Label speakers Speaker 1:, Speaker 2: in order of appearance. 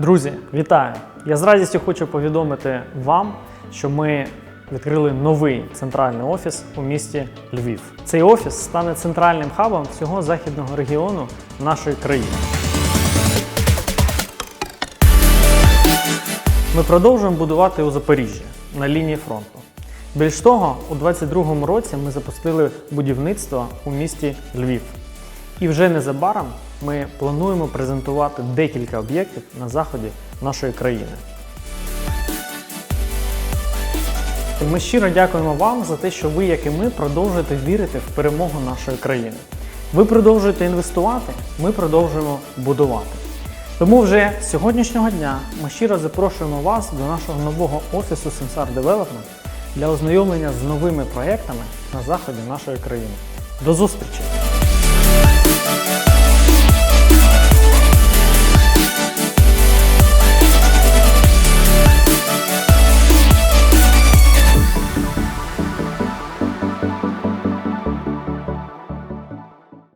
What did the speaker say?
Speaker 1: Друзі, вітаю! Я з радістю хочу повідомити вам, що ми відкрили новий центральний офіс у місті Львів. Цей офіс стане центральним хабом всього західного регіону нашої країни. Ми продовжуємо будувати у Запоріжжі на лінії фронту. Більш того, у 2022 році ми запустили будівництво у місті Львів. І вже незабаром ми плануємо презентувати декілька об'єктів на заході нашої країни. Ми щиро дякуємо вам за те, що ви, як і ми, продовжуєте вірити в перемогу нашої країни. Ви продовжуєте інвестувати, ми продовжуємо будувати. Тому вже з сьогоднішнього дня ми щиро запрошуємо вас до нашого нового офісу Sensar Development для ознайомлення з новими проектами на заході нашої країни. До зустрічі!